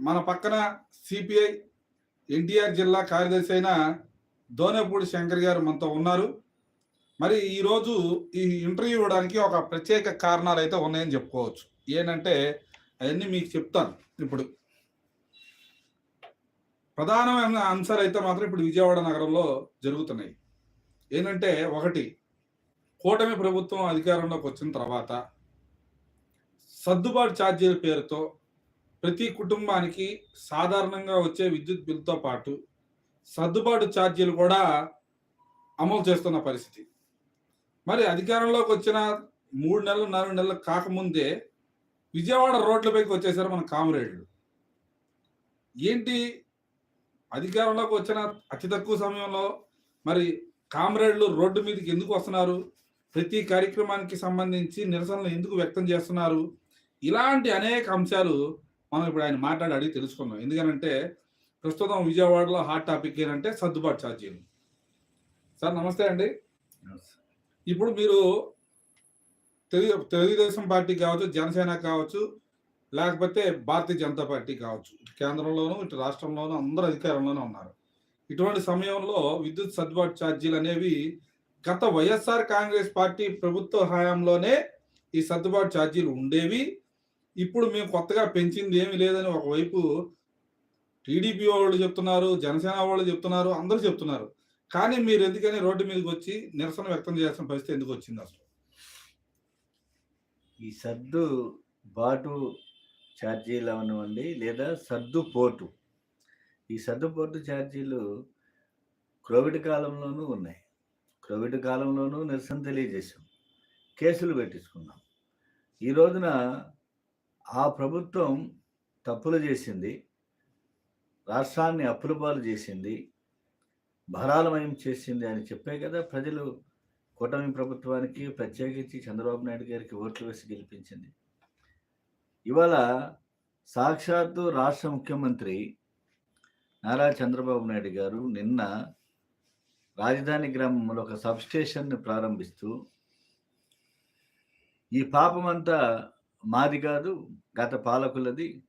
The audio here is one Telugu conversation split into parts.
మన పక్కన సిపిఐ ఎన్టీఆర్ జిల్లా కార్యదర్శి అయిన దోనేపూడి శంకర్ గారు మనతో ఉన్నారు. మరి ఈరోజు ఈ ఇంటర్వ్యూ ఇవ్వడానికి ఒక ప్రత్యేక కారణాలు అయితే ఉన్నాయని చెప్పుకోవచ్చు. ఏంటంటే అవన్నీ మీకు చెప్తాను ఇప్పుడు. ప్రధానమైన అంశాలు అయితే మాత్రం ఇప్పుడు విజయవాడ నగరంలో జరుగుతున్నాయి. ఏంటంటే ఒకటి కూటమి ప్రభుత్వం అధికారంలోకి వచ్చిన తర్వాత సర్దుబాటు ఛార్జీల పేరుతో ప్రతి కుటుంబానికి సాధారణంగా వచ్చే విద్యుత్ బిల్లుతో పాటు సర్దుబాటు ఛార్జీలు కూడా అమలు చేస్తున్న పరిస్థితి. మరి అధికారంలోకి వచ్చిన మూడు నెలలు నాలుగు నెలలు కాకముందే విజయవాడ రోడ్లపైకి వచ్చేసారు మన కామరేడ్లు. ఏంటి? అధికారంలోకి వచ్చిన అతి తక్కువ సమయంలో మరి కామ్రేడ్లు రోడ్డు మీదకి ఎందుకు వస్తున్నారు? ప్రతి కార్యక్రమానికి సంబంధించి నిరసనలు ఎందుకు వ్యక్తం చేస్తున్నారు? ఇలాంటి అనేక అంశాలు మనం ఇప్పుడు ఆయన మాట్లాడి అడిగి తెలుసుకున్నాం ఎందుకనంటే ప్రస్తుతం విజయవాడలో హాట్ టాపిక్ ఏంటంటే సర్దుబాటు ఛార్జీలు. సార్ నమస్తే అండి. ఇప్పుడు మీరు తెలుగు తెలుగుదేశం పార్టీ కావచ్చు జనసేన కావచ్చు లేకపోతే భారతీయ జనతా పార్టీ కావచ్చు ఇటు కేంద్రంలోనూ ఇటు రాష్ట్రంలోనూ అందరూ అధికారంలోనే ఉన్నారు. ఇటువంటి సమయంలో విద్యుత్ సర్దుబాటు ఛార్జీలు అనేవి గత వైఎస్ఆర్ కాంగ్రెస్ పార్టీ ప్రభుత్వ హయాంలోనే ఈ సర్దుబాటు ఛార్జీలు ఉండేవి. ఇప్పుడు మేము కొత్తగా పెంచింది ఏమీ లేదని ఒకవైపు టీడీపీ వాళ్ళు చెప్తున్నారు జనసేన వాళ్ళు చెప్తున్నారు అందరూ చెప్తున్నారు. కానీ మీరు ఎందుకని రోడ్డు మీదకి వచ్చి నిరసన వ్యక్తం చేయాల్సిన పరిస్థితి ఎందుకు వచ్చింది అసలు? ఈ సర్దు బాటు ఛార్జీలు అవనివ్వండి లేదా సర్దు పోటు. ఈ సర్దుపోటు ఛార్జీలు కోవిడ్ కాలంలోనూ ఉన్నాయి. కోవిడ్ కాలంలోనూ నిరసన తెలియజేశాం. కేసులు పెట్టించుకున్నాం. ఈ రోజున ఆ ప్రభుత్వం తప్పులు చేసింది రాష్ట్రాన్ని అప్పులపాలు చేసింది భరాలమయం చేసింది అని చెప్పే కదా ప్రజలు కూటమి ప్రభుత్వానికి ప్రత్యేకించి చంద్రబాబు నాయుడు గారికి ఓట్లు వేసి గెలిపించింది. ఇవాళ సాక్షాత్తు రాష్ట్ర ముఖ్యమంత్రి నారా చంద్రబాబు నాయుడు గారు నిన్న రాజధాని గ్రామంలో ఒక సబ్స్టేషన్ను ప్రారంభిస్తూ ఈ పాపమంతా మాది కాదు గత పాలకులది.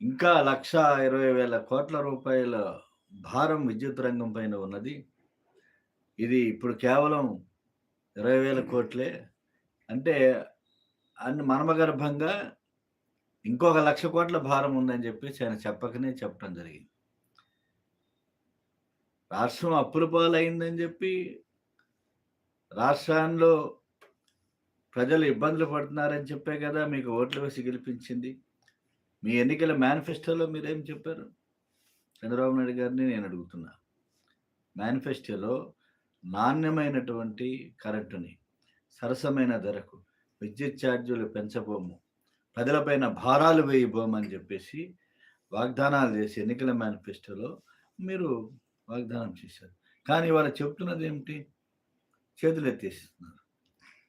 ఇంకా లక్ష ఇరవై వేల కోట్ల రూపాయల భారం విద్యుత్ రంగం పైన ఉన్నది. ఇది ఇప్పుడు కేవలం ఇరవై వేల కోట్లే. అంటే అన్ని మనమగర్భంగా ఇంకొక లక్ష కోట్ల భారం ఉందని చెప్పేసి ఆయన చెప్పకనే చెప్పడం జరిగింది. రాష్ట్రం అప్పుల పాలైందని చెప్పి రాష్ట్రాల్లో ప్రజలు ఇబ్బందులు పడుతున్నారని చెప్పే కదా మీకు ఓట్లు వేసి గెలిపించింది. మీ ఎన్నికల మేనిఫెస్టోలో మీరేం చెప్పారు? చంద్రబాబు నాయుడు గారిని నేను అడుగుతున్నా. మేనిఫెస్టోలో నాణ్యమైనటువంటి కరెంటుని సరసమైన ధరకు విద్యుత్ ఛార్జీలు పెంచబోము ప్రజలపైన భారాలు వేయబోమని చెప్పేసి వాగ్దానాలు చేసి ఎన్నికల మేనిఫెస్టోలో మీరు వాగ్దానం చేశారు. కానీ వాళ్ళు చెప్తున్నది ఏమిటి? చేతులు ఎత్తేసిస్తున్నారు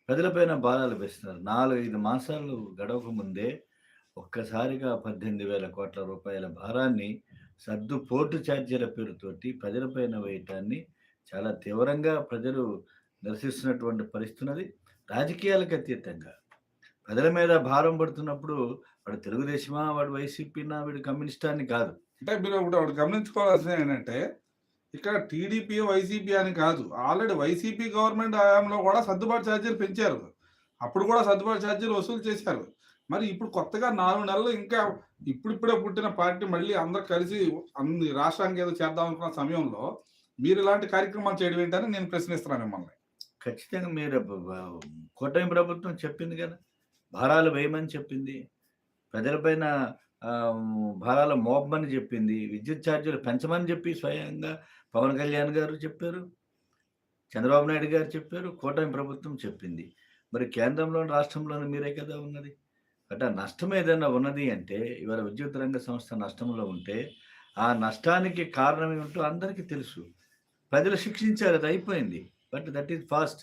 ప్రజలపైన భారాలు వేస్తున్నారు. నాలుగు ఐదు మాసాలు గడవక ముందే ఒక్కసారిగా పద్దెనిమిది వేల కోట్ల రూపాయల భారాన్ని సర్దు పోర్టు ఛార్జీల పేరుతోటి ప్రజలపైన వేయటాన్ని చాలా తీవ్రంగా ప్రజలు నిరసిస్తున్నటువంటి పరిస్థితున్నది. రాజకీయాలకు అతీతంగా ప్రజల మీద భారం పడుతున్నప్పుడు వాడు తెలుగుదేశమా వాడు వైసీపీనా వీడు కమ్యూనిస్టా అని కాదు. అంటే మీరు ఇప్పుడు గమనించుకోవాల్సింది ఏంటంటే ఇక్కడ టీడీపీ వైసీపీ అని కాదు. ఆల్రెడీ వైసీపీ గవర్నమెంట్ హయాంలో కూడా సర్దుబాటు ఛార్జీలు పెంచారు. అప్పుడు కూడా సర్దుబాటు ఛార్జీలు వసూలు చేశారు. మరి ఇప్పుడు కొత్తగా నాలుగు నెలలు ఇంకా ఇప్పుడిప్పుడే పుట్టిన పార్టీ మళ్ళీ అందరు కలిసి అన్ని రాష్ట్రానికి ఏదో చేద్దాం అనుకున్న సమయంలో మీరు ఇలాంటి కార్యక్రమాలు చేయడం ఏంటని నేను ప్రశ్నిస్తున్నాను మిమ్మల్ని. ఖచ్చితంగా మీరు కూటమి ప్రభుత్వం చెప్పింది కదా. భారాలు వేయమని చెప్పింది. ప్రజలపైన భారాలు మోపమని చెప్పింది. విద్యుత్ ఛార్జీలు పెంచమని చెప్పి స్వయంగా పవన్ కళ్యాణ్ గారు చెప్పారు చంద్రబాబు నాయుడు గారు చెప్పారు కూటమి ప్రభుత్వం చెప్పింది. మరి కేంద్రంలోని రాష్ట్రంలోని మీరే కదా ఉన్నది? అంటే నష్టం ఏదైనా ఉన్నది అంటే ఇవాళ విద్యుత్ రంగ సంస్థ నష్టంలో ఉంటే ఆ నష్టానికి కారణం ఏమిటో అందరికీ తెలుసు. ప్రజలు శిక్షించారు అది అయిపోయింది. But that is fast.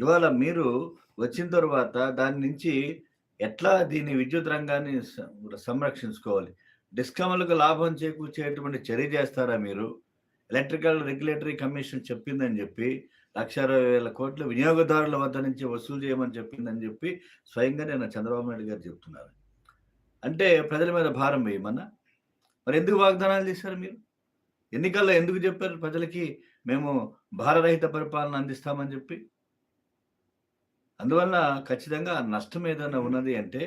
ఇవాళ మీరు వచ్చిన తర్వాత దాని నుంచి ఎట్లా దీన్ని విద్యుత్ రంగాన్ని సంరక్షించుకోవాలి? డిస్కమ్లకు లాభం చేకూర్చేటువంటి చర్య చేస్తారా మీరు? ఎలక్ట్రికల్ రెగ్యులేటరీ కమిషన్ చెప్పిందని చెప్పి లక్ష అరవై వేల కోట్లు వినియోగదారుల వద్ద నుంచి వసూలు చేయమని చెప్పిందని చెప్పి స్వయంగా నేను చంద్రబాబు నాయుడు గారు చెప్తున్నారు. అంటే ప్రజల మీద భారం వేయమన్నా? మరి ఎందుకు వాగ్దానాలు చేశారు మీరు? ఎన్నికల్లో ఎందుకు చెప్పారు ప్రజలకి మేము భారరహిత పరిపాలన అందిస్తామని చెప్పి? అందువల్ల ఖచ్చితంగా నష్టం ఏదైనా ఉన్నది అంటే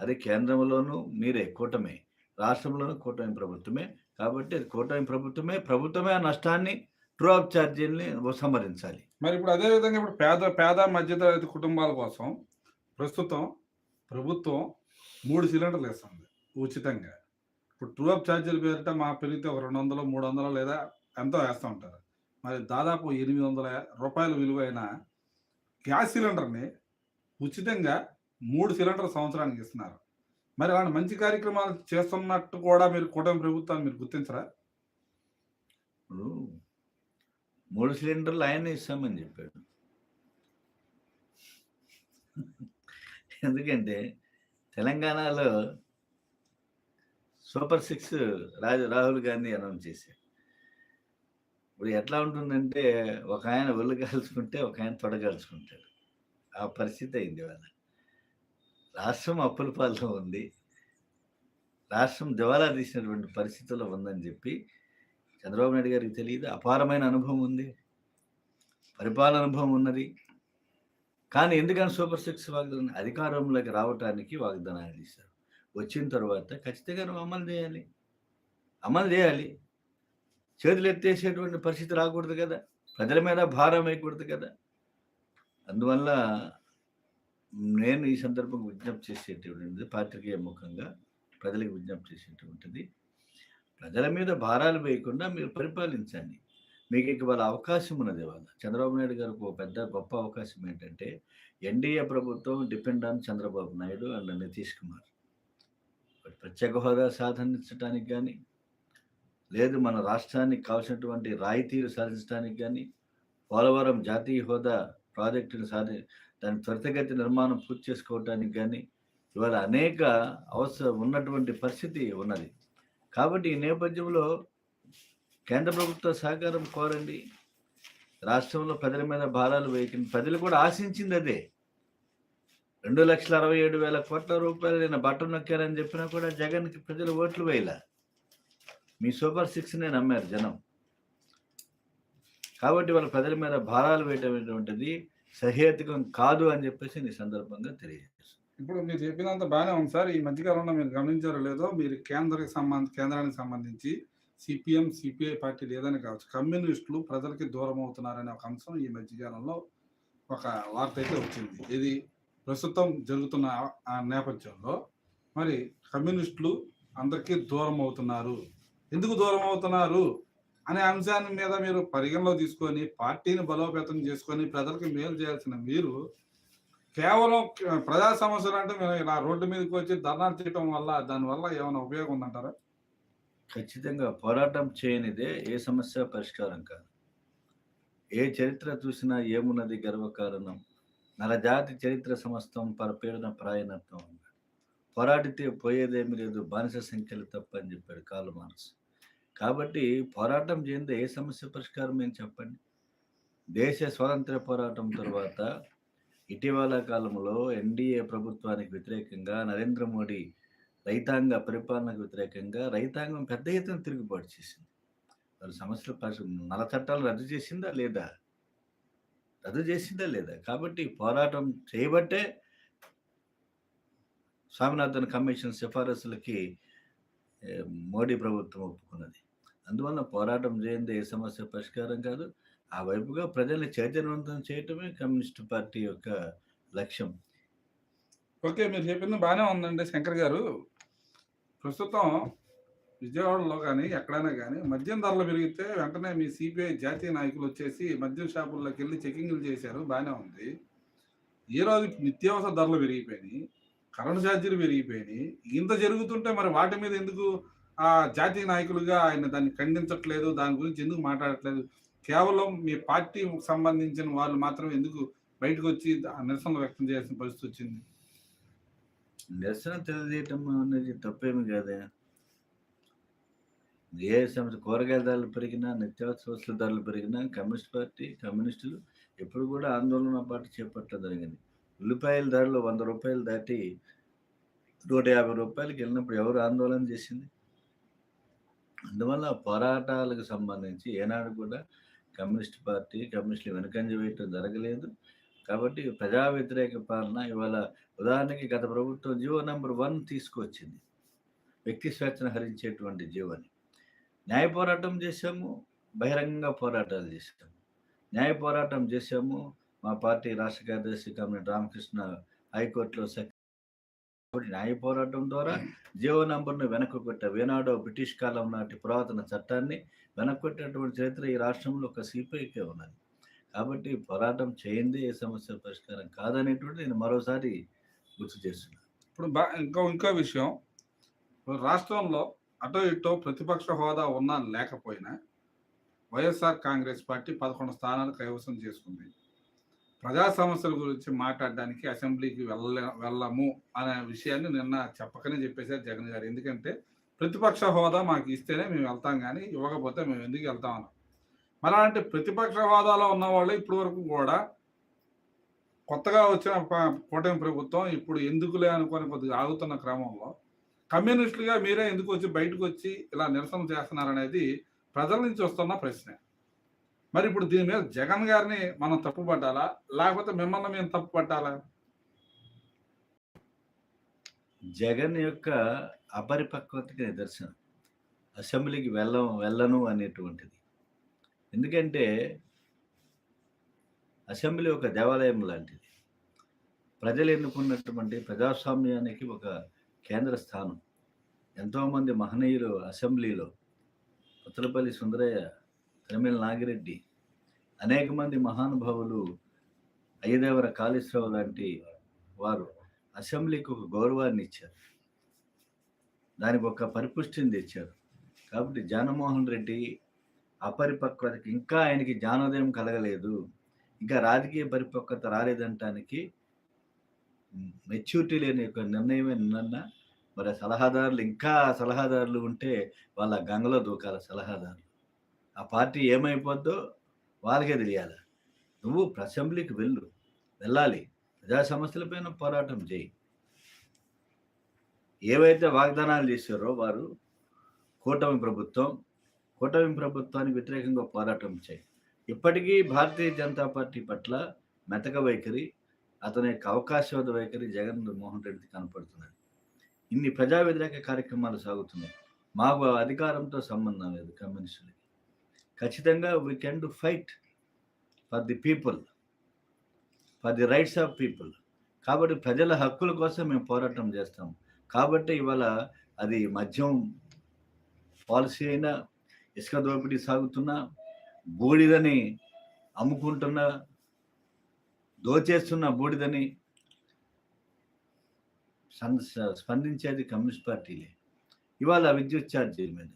అది కేంద్రంలోనూ మీరే కూటమే రాష్ట్రంలోనూ కూటమి ప్రభుత్వమే. కాబట్టి అది కూటమి ప్రభుత్వమే ప్రభుత్వమే ఆ నష్టాన్ని ట్రూ ఆఫ్ ఛార్జీల్ని ఉపసంహరించాలి మరి ఇప్పుడు అదేవిధంగా ఇప్పుడు పేద పేద మధ్యతరగతి కుటుంబాల కోసం ప్రస్తుతం ప్రభుత్వం మూడు సిలిండర్లు ఇస్తుంది ఉచితంగా. ఇప్పుడు ట్రూ అప్ ఛార్జీల పేరిట మా పెరిగితే ఒక రెండు వందలు మూడు వందలు లేదా ఎంతో వేస్తూ ఉంటారు. మరి దాదాపు ఎనిమిది వందల రూపాయల విలువైన గ్యాస్ సిలిండర్ని ఉచితంగా మూడు సిలిండర్ సంవత్సరానికి ఇస్తున్నారు. మరి అలాంటి మంచి కార్యక్రమాలు చేస్తున్నట్టు కూడా మీరు కూటమి ప్రభుత్వాన్ని మీరు గుర్తించరా? ఇప్పుడు మూడు సిలిండర్లు ఆయన ఇస్తామని చెప్పాడు. ఎందుకంటే తెలంగాణలో super six Raju Rahul Gandhi announce చేశారు ఇప్పుడు ఎట్లా ఉంటుందంటే ఒక ఆయన ఒళ్ళు కాల్చుకుంటే ఒక ఆయన తొడగాల్చుకుంటాడు ఆ పరిస్థితి అయింది వాళ్ళ రాష్ట్రం అప్పుల పాలన ఉంది. రాష్ట్రం దివాలా తీసినటువంటి పరిస్థితుల్లో ఉందని చెప్పి చంద్రబాబు నాయుడు గారికి తెలియదు. అపారమైన అనుభవం ఉంది. పరిపాలన అనుభవం ఉన్నది. కానీ ఎందుకని సూపర్ సిక్స్ వాగ్దానం అధికారంలోకి రావటానికి వాగ్దానాలు చేశారు. వచ్చిన తర్వాత ఖచ్చితంగా నువ్వు అమలు చేయాలి. అమలు చేయాలి. చేతులు ఎత్తేసేటువంటి పరిస్థితి రాకూడదు కదా. ప్రజల మీద భారం వేయకూడదు కదా. అందువల్ల నేను ఈ సందర్భంగా విజ్ఞప్తి చేసేటువంటిది పాత్రికేయ ముఖంగా ప్రజలకు విజ్ఞప్తి చేసేటువంటిది ప్రజల మీద భారాలు వేయకుండా మీరు పరిపాలించండి. మీకు ఇక వాళ్ళ అవకాశం ఉన్నది వాళ్ళ చంద్రబాబు నాయుడు గారికి ఒక పెద్ద గొప్ప అవకాశం ఏంటంటే ఎన్డీఏ ప్రభుత్వం depend on Chandrababu Naidu and Nitish Kumar. ప్రత్యేక హోదా సాధించడానికి కానీ లేదు మన రాష్ట్రానికి కావాల్సినటువంటి రాయితీలు సాధించడానికి కానీ పోలవరం జాతీయ హోదా ప్రాజెక్టును సాధి దాని త్వరితగతి నిర్మాణం పూర్తి చేసుకోవటానికి కానీ ఇవాళ అనేక అవసరం ఉన్నటువంటి పరిస్థితి ఉన్నది. కాబట్టి ఈ నేపథ్యంలో కేంద్ర ప్రభుత్వ సహకారం కోరండి. రాష్ట్రంలో ప్రజల మీద భారాలు వేయకండి. ప్రజలు కూడా ఆశించింది అదే. రెండు లక్షల అరవై ఏడు వేల కోట్ల రూపాయలు నేను బట్టలు నొక్కారని చెప్పినా కూడా జగన్కి ప్రజలు ఓట్లు వేయలే. మీ సూపర్ సిక్స్నే నమ్మారు జనం. కాబట్టి వాళ్ళ ప్రజల మీద భారాలు వేయటం అనేటువంటిది సహేతుకం కాదు అని చెప్పేసి ఈ సందర్భంగా తెలియజేస్తాను ఇప్పుడు మీరు చెప్పినంత బాగానే ఉంది సార్. ఈ మధ్యకాలంలో మీరు గమనించారో లేదో మీరు కేంద్రకి సంబంధ కేంద్రానికి సంబంధించి సిపిఎం సిపిఐ పార్టీలు ఏదైనా కావచ్చు కమ్యూనిస్టులు ప్రజలకి దూరం అవుతున్నారనే ఒక అంశం ఈ మధ్యకాలంలో ఒక వార్త అయితే వచ్చింది. ఇది ప్రస్తుతం జరుగుతున్న ఆ నేపథ్యంలో మరి కమ్యూనిస్టులు అందరికీ దూరం అవుతున్నారు. ఎందుకు దూరం అవుతున్నారు? అనే అంశాన్ని మీద మీరు పరిగణలో తీసుకొని పార్టీని బలోపేతం చేసుకొని ప్రజలకు మేలు చేయాల్సిన మీరు కేవలం ప్రజా సమస్యలు అంటే మేము ఇలా రోడ్డు మీదకి వచ్చి ధర్నాలు చేయడం వల్ల దానివల్ల ఏమైనా ఉపయోగం ఉందంటారా? ఖచ్చితంగా పోరాటం చేయనిదే ఏ సమస్య పరిష్కారం కాదు. ఏ చరిత్ర చూసినా ఏమున్నది గర్వకారణం? నరజాతి చరిత్ర సమస్తం పరపీడన ప్రాయణత్వం. అన్నాడు పోరాడితే పోయేదేమి లేదు బానిస సంఖ్యలు తప్ప అని చెప్పాడు కాలు మార్క్స్ కాబట్టి పోరాటం చేయందే ఏ సమస్య పరిష్కారం ఏం చెప్పండి? దేశ స్వాతంత్ర పోరాటం తర్వాత ఇటీవల కాలంలో ఎన్డీఏ ప్రభుత్వానికి వ్యతిరేకంగా నరేంద్ర మోడీ రైతాంగ పరిపాలనకు వ్యతిరేకంగా రైతాంగం పెద్ద ఎత్తున తిరుగుబాటు చేసింది. వాళ్ళ సమస్యలు నల చట్టాలు రద్దు చేసిందా లేదా? రద్దు చేసిందా లేదా? కాబట్టి పోరాటం చేయబట్టే స్వామినాథన్ కమిషన్ సిఫారసులకి మోడీ ప్రభుత్వం ఒప్పుకున్నది. అందువల్ల పోరాటం చేయండి ఏ సమస్య పరిష్కారం కాదు. ఆ వైపుగా ప్రజల్ని చైతన్యవంతం చేయటమే కమ్యూనిస్ట్ పార్టీ యొక్క లక్ష్యం. ఓకే మీరు చెప్పింది బాగానే ఉందండి శంకర్ గారు. ప్రస్తుతం విజయవాడలో కానీ ఎక్కడైనా కానీ మద్యం ధరలు పెరిగితే వెంటనే మీ సిపిఐ జాతీయ నాయకులు వచ్చేసి మద్యం షాపుల్లోకి వెళ్ళి చెకింగ్లు చేశారు బాగానే ఉంది. ఈ రోజు నిత్యావసర ధరలు పెరిగిపోయినాయి కరెంట్ ఛార్జీలు పెరిగిపోయినాయి. ఇంత జరుగుతుంటే మరి వాటి మీద ఎందుకు ఆ జాతీయ నాయకులుగా ఆయన దాన్ని ఖండించట్లేదు దాని గురించి ఎందుకు మాట్లాడట్లేదు? కేవలం మీ పార్టీకి సంబంధించిన వాళ్ళు మాత్రం ఎందుకు బయటకు వచ్చి ఆ నిరసనలు వ్యక్తం చేయాల్సిన పరిస్థితి వచ్చింది? నిరసన తెలియజేయటం అనేది తప్పేమి కాదే. ఏ సమస్య కూరగాయల ధరలు పెరిగినా నిత్యావసర వస్తువుల ధరలు పెరిగినా కమ్యూనిస్ట్ పార్టీ కమ్యూనిస్టులు ఎప్పుడు కూడా ఆందోళన పాటు చేపట్టడం జరిగింది. ఉల్లిపాయల ధరలు వంద రూపాయలు దాటి నూట యాభై రూపాయలకి వెళ్ళినప్పుడు ఎవరు ఆందోళన చేసింది? అందువల్ల పోరాటాలకు సంబంధించి ఏనాడు కూడా కమ్యూనిస్ట్ పార్టీ కమ్యూనిస్టులు వెనుకంజ వేయటం జరగలేదు. కాబట్టి ప్రజా వ్యతిరేక పాలన ఇవాళ ఉదాహరణకి గత ప్రభుత్వం జీవో నెంబర్ వన్ తీసుకొచ్చింది. వ్యక్తి స్వేచ్ఛను హరించేటువంటి జీవోని. న్యాయ పోరాటం చేశాము బహిరంగంగా పోరాటాలు చేశాము. న్యాయ పోరాటం చేశాము మా పార్టీ రాష్ట్ర కార్యదర్శి కమ్యూనిటీ రామకృష్ణ హైకోర్టులో సెక్ కాబట్టి న్యాయ పోరాటం ద్వారా జీవో నంబర్ను వెనక్కి కొట్ట వేనాడో బ్రిటిష్ కాలం నాటి పురాతన చట్టాన్ని వెనక్కి చరిత్ర ఈ రాష్ట్రంలో ఒక సిపిఐకే ఉన్నది. కాబట్టి పోరాటం చేయింది ఏ సమస్య పరిష్కారం కాదనేటువంటి నేను మరోసారి గుర్తు చేస్తున్నాను. ఇప్పుడు బా ఇంకో ఇంకో విషయం. రాష్ట్రంలో అటో ఇటో ప్రతిపక్ష హోదా ఉన్నా లేకపోయినా వైఎస్ఆర్ కాంగ్రెస్ పార్టీ పదకొండు స్థానాలు కైవసం చేసుకుంది. ప్రజా సమస్యల గురించి మాట్లాడడానికి అసెంబ్లీకి వెళ్ళ వెళ్ళము అనే విషయాన్ని నిన్న చెప్పకనే చెప్పేశారు జగన్ గారు. ఎందుకంటే ప్రతిపక్ష హోదా మాకు ఇస్తేనే మేము వెళ్తాం కానీ ఇవ్వకపోతే మేము ఎందుకు వెళ్తాం అన్నాం. మరి అలాంటి ప్రతిపక్ష హోదాలో ఉన్న వాళ్ళు ఇప్పటి వరకు కూడా కొత్తగా వచ్చిన ప- కూటమి ప్రభుత్వం ఇప్పుడు ఎందుకులే అనుకొని కొద్దిగా ఆగుతున్న క్రమంలో కమ్యూనిస్టులుగా మీరే ఎందుకు వచ్చి బయటకు వచ్చి ఇలా నిరసన చేస్తున్నారనేది ప్రజల నుంచి వస్తున్న ప్రశ్న. మరి ఇప్పుడు దీని మీద జగన్ గారిని మనం తప్పు పట్టాలా లేకపోతే మిమ్మల్ని మేము తప్పు పట్టాలా జగన్ యొక్క అపరిపక్వతకి నిదర్శనం. అసెంబ్లీకి వెళ్ళ వెళ్ళను అనేటువంటిది. ఎందుకంటే అసెంబ్లీ ఒక దేవాలయం లాంటిది. ప్రజలు ఎన్నుకున్నటువంటి ప్రజాస్వామ్యానికి ఒక కేంద్ర స్థానం. ఎంతోమంది మహనీయులు అసెంబ్లీలో పుత్తలపల్లి సుందరయ్య తమిళ నాగిరెడ్డి అనేక మంది మహానుభావులు అయ్యదేవర కాళేశ్వరరావు లాంటి వారు అసెంబ్లీకి ఒక గౌరవాన్ని ఇచ్చారు. దానికి ఒక పరిపుష్టిని తెచ్చారు. కాబట్టి జగన్మోహన్ రెడ్డి అపరిపక్వతకి ఇంకా ఆయనకి జ్ఞానోదయం కలగలేదు. ఇంకా రాజకీయ పరిపక్వత రాలేదంటానికి మెచ్యూరిటీ లేని యొక్క నిర్ణయమే నిన్న మరి సలహాదారులు ఇంకా సలహాదారులు ఉంటే వాళ్ళ గంగలో దూకాల సలహాదారులు. ఆ పార్టీ ఏమైపోద్దో వాళ్ళకే తెలియాలి. నువ్వు అసెంబ్లీకి వెళ్ళు. వెళ్ళాలి. ప్రజా సమస్యలపైన పోరాటం చేయి. ఏవైతే వాగ్దానాలు చేశారో వారు కూటమి ప్రభుత్వం కూటమి ప్రభుత్వానికి వ్యతిరేకంగా పోరాటం చేయి. ఇప్పటికీ భారతీయ జనతా పార్టీ పట్ల మెతక వైఖరి అతని యొక్క అవకాశవాద వైఖరి జగన్ మోహన్ రెడ్డి కనపడుతున్నది. ఇన్ని ప్రజా వ్యతిరేక కార్యక్రమాలు సాగుతున్నాయి. మాకు అధికారంతో సంబంధం లేదు కమ్యూనిస్టులకి ఖచ్చితంగా we can do fight for the people for the rights of people కాబట్టి ప్రజల హక్కుల కోసం మేము పోరాటం చేస్తాం. కాబట్టి ఇవాళ అది మద్యం పాలసీ అయినా ఇసుక దోపిడీ సాగుతున్నా బూడిదని అమ్ముకుంటున్న దోచేస్తున్న బూడిదని స్పందించేది కమ్యూనిస్ట్ పార్టీలే. ఇవాళ విద్యుత్ ఛార్జీల మీద.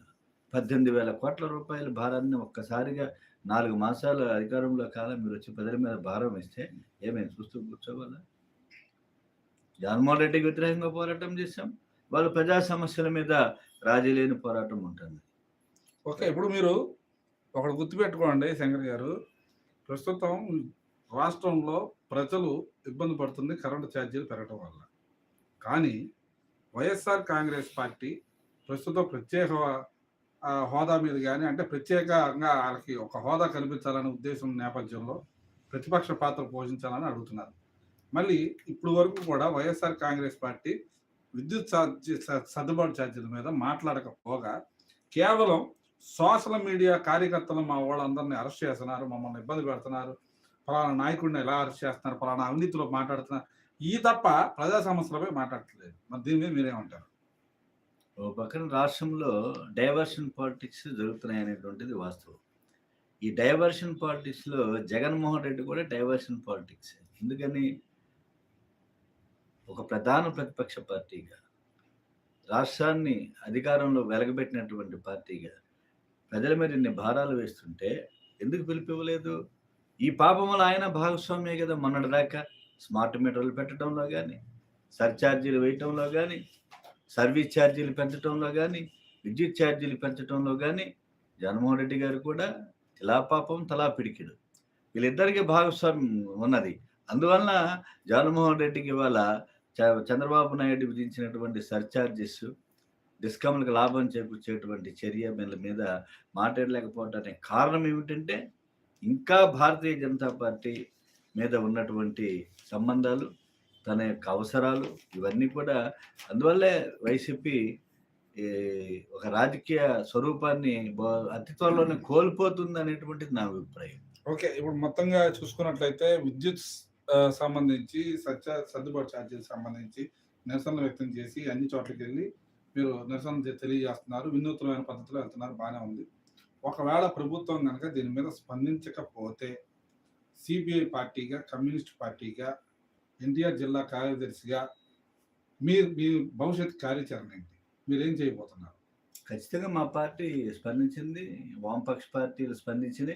పద్దెనిమిది వేల కోట్ల రూపాయల భారాన్ని ఒక్కసారిగా నాలుగు మాసాల అధికారంలో కాలం మీరు వచ్చి ప్రజల మీద భారం వేస్తే ఏమైనా చూస్తూ కూర్చోవాలా? జగన్మోహన్ రెడ్డికి వ్యతిరేకంగా పోరాటం చేశాం. వాళ్ళు ప్రజా సమస్యల మీద రాజీ లేని పోరాటం ఉంటుంది. ఓకే ఇప్పుడు మీరు ఒకటి గుర్తుపెట్టుకోండి శంకర్ గారు. ప్రస్తుతం రాష్ట్రంలో ప్రజలు ఇబ్బంది పడుతుంది కరెంటు ఛార్జీలు పెరగడం వల్ల. కానీ వైఎస్ఆర్ కాంగ్రెస్ పార్టీ ప్రస్తుతం ప్రత్యేక హోదా మీద కానీ అంటే ప్రత్యేకంగా వాళ్ళకి ఒక హోదా కల్పించాలనే ఉద్దేశం నేపథ్యంలో ప్రతిపక్ష పాత్ర పోషించాలని అడుగుతున్నారు. మళ్ళీ ఇప్పుడు వరకు కూడా వైఎస్ఆర్ కాంగ్రెస్ పార్టీ విద్యుత్ ఛార్జీ స- సర్దుబాటు ఛార్జీల మీద మాట్లాడకపోగా కేవలం సోషల్ మీడియా కార్యకర్తలు మా వాళ్ళందరినీ అరెస్ట్ చేస్తున్నారు మమ్మల్ని ఇబ్బంది పెడుతున్నారు ఫలానా నాయకుడిని ఎలా అరెస్ట్ చేస్తున్నారు ఫలానా అవినీతిలో మాట్లాడుతున్నారు. ఈ తప్ప ప్రజా సమస్యలపై మాట్లాడట్లేదు. మరి దీని మీద మీరేమంటారు? ఓ పక్కన రాష్ట్రంలో డైవర్షన్ పాలిటిక్స్ జరుగుతున్నాయి అనేటువంటిది వాస్తవం. ఈ డైవర్షన్ పాలిటిక్స్లో జగన్మోహన్ రెడ్డి కూడా డైవర్షన్ పాలిటిక్స్. ఎందుకని? ఒక ప్రధాన ప్రతిపక్ష పార్టీగా రాష్ట్రాన్ని అధికారంలో వెలగబెట్టినటువంటి పార్టీగా ప్రజల మీద ఇన్ని భారాలు వేస్తుంటే ఎందుకు పిలిపివ్వలేదు? ఈ పాపములు ఆయన భాగస్వామ్యే కదా మొన్నటిదాకా. స్మార్ట్ మీటర్లు పెట్టడంలో కానీ సర్ఛార్జీలు వేయటంలో కానీ సర్వీస్ ఛార్జీలు పెంచడంలో కానీ విద్యుత్ ఛార్జీలు పెంచడంలో కానీ జగన్మోహన్ రెడ్డి గారు కూడా ఇలా పాపం తలా పిడికిడు. వీళ్ళిద్దరికీ భాగస్వామ్యం ఉన్నది. అందువలన జగన్మోహన్ రెడ్డికి ఇవాళ చ- చంద్రబాబు నాయుడు విధించినటువంటి సర్ఛార్జెస్ డిస్కమ్లకు లాభం చేకూర్చేటువంటి చర్య మీద మాట్లాడలేకపోవడానికి కారణం ఏమిటంటే ఇంకా భారతీయ జనతా పార్టీ మీద ఉన్నటువంటి సంబంధాలు తన యొక్క అవసరాలు ఇవన్నీ కూడా అందువల్లే వైసీపీ ఒక రాజకీయ స్వరూపాన్ని అతి త్వరలోనే కోల్పోతుంది అనేటువంటిది నా అభిప్రాయం. ఓకే ఇప్పుడు మొత్తంగా చూసుకున్నట్లయితే విద్యుత్ సంబంధించి సత్య సర్దుబాటు ఛార్జీలకు సంబంధించి నిరసనలు వ్యక్తం చేసి అన్ని చోట్లకి వెళ్ళి మీరు నిరసన తెలియజేస్తున్నారు. వినూత్నమైన పద్ధతిలో వెళ్తున్నారు. బాగానే ఉంది. ఒకవేళ ప్రభుత్వం కనుక దీని మీద స్పందించకపోతే సిపిఐ పార్టీగా కమ్యూనిస్ట్ పార్టీగా ఎన్టీఆర్ జిల్లా కార్యదర్శిగా మీరు మీ భవిష్యత్ కార్యాచరణ ఏంటి? మీరేం చేయబోతున్నారు? ఖచ్చితంగా మా పార్టీ స్పందించింది వామపక్ష పార్టీలు స్పందించింది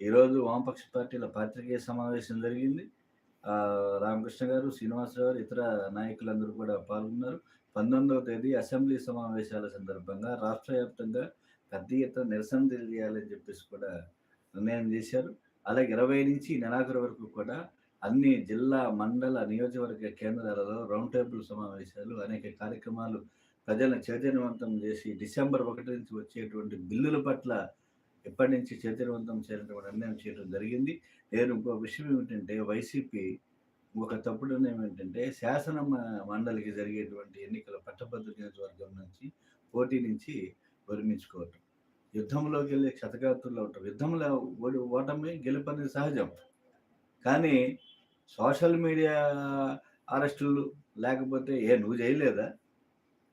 ఈరోజు వామపక్ష పార్టీల పాత్రికేయ సమావేశం జరిగింది. రామకృష్ణ గారు శ్రీనివాసరావు గారు ఇతర నాయకులందరూ కూడా పాల్గొన్నారు. పంతొమ్మిదవ తేదీ అసెంబ్లీ సమావేశాల సందర్భంగా రాష్ట్ర వ్యాప్తంగా పెద్ద ఎత్తున నిరసన తెలియజేయాలని చెప్పేసి కూడా నిర్ణయం చేశారు. అలాగే ఇరవై నుంచి నెలాఖరు వరకు కూడా అన్ని జిల్లా మండల నియోజకవర్గ కేంద్రాలలో రౌండ్ టేబుల్ సమావేశాలు అనేక కార్యక్రమాలు ప్రజలను చైతన్యవంతం చేసి డిసెంబర్ ఒకటి నుంచి వచ్చేటువంటి బిల్లుల పట్ల ఎప్పటి నుంచి చైతన్యవంతం చేయాలనేటువంటి నిర్ణయం చేయడం జరిగింది. నేను ఇంకో విషయం ఏమిటంటే వైసీపీ ఒక తప్పుడు నిర్ణయం ఏంటంటే శాసన మండలికి జరిగేటువంటి ఎన్నికల పట్టభద్ర నియోజకవర్గం నుంచి పోటీ నుంచి విరమించుకోవటం. యుద్ధంలోకి వెళ్ళే క్షతగాత్రులు అవటం యుద్ధంలో ఓడి ఓటమి గెలుపనేది సహజం. కానీ సోషల్ మీడియా అరెస్టులు లేకపోతే ఏ నువ్వు చేయలేదా?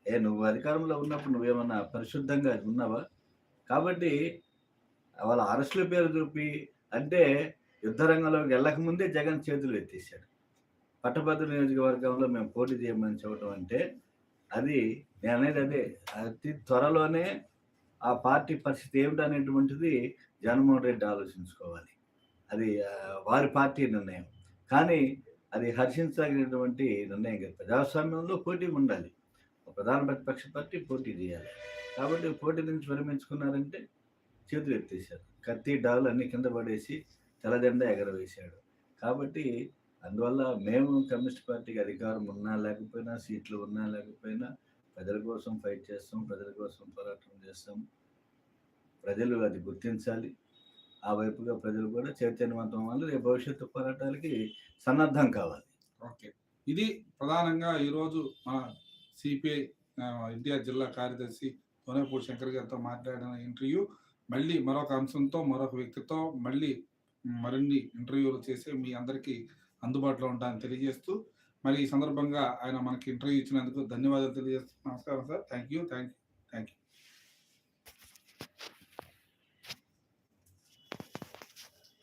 ఏ నువ్వు అధికారంలో ఉన్నప్పుడు నువ్వేమన్నా పరిశుద్ధంగా ఉన్నావా? కాబట్టి వాళ్ళ అరెస్టుల పేరు చూపి అంటే యుద్ధ రంగంలోకి జగన్ చేతులు ఎత్తేసాడు పట్టభద్ర నియోజకవర్గంలో మేము పోటీ చేయమని చెప్పడం అంటే అది నేను అనేది అదే అతి త్వరలోనే ఆ పార్టీ పరిస్థితి ఏమిటనేటువంటిది జగన్మోహన్ రెడ్డి ఆలోచించుకోవాలి. అది వారి పార్టీ నిర్ణయం. కానీ అది హర్షించదగినటువంటి నిర్ణయం కాదు. ప్రజాస్వామ్యంలో పోటీ ఉండాలి. ఒక ప్రధాన ప్రతిపక్ష పార్టీ పోటీ చేయాలి. కాబట్టి పోటీ నుంచి విరమించుకున్నారంటే చేతులు ఎత్తేసారు కత్తి డాలు అన్ని కింద పడేసి తెల్లదండ ఎగరవేశాడు. కాబట్టి అందువల్ల మేము కమ్యూనిస్ట్ పార్టీకి అధికారం ఉన్నా లేకపోయినా సీట్లు ఉన్నా లేకపోయినా ప్రజల కోసం ఫైట్ చేస్తాం ప్రజల కోసం పోరాటం చేస్తాం. ప్రజలు అది గుర్తించాలి. ఆ వైపుగా ప్రజలు కూడా చైతన్యవంతం వల్ల రేపు భవిష్యత్తు పోరాటాలకి సన్నద్ధం కావాలి. ఓకే. ఇది ప్రధానంగా ఈరోజు మన సిపిఐ ఎన్టీఆర్ జిల్లా కార్యదర్శి తోనేపూడి శంకర్ గారితో మాట్లాడిన ఇంటర్వ్యూ. మళ్ళీ మరొక అంశంతో మరొక వ్యక్తితో మళ్ళీ మరిన్ని ఇంటర్వ్యూలు చేసి మీ అందరికీ అందుబాటులో ఉంటానని తెలియజేస్తూ మరి ఈ సందర్భంగా ఆయన మనకి ఇంటర్వ్యూ ఇచ్చినందుకు ధన్యవాదాలు తెలియజేస్తూ నమస్కారం sir. Thank you thank you thank you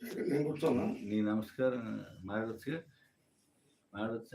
నేను కూర్చోను నీ నమస్కారం మాట్లాడచ్చు మాడొచ్చా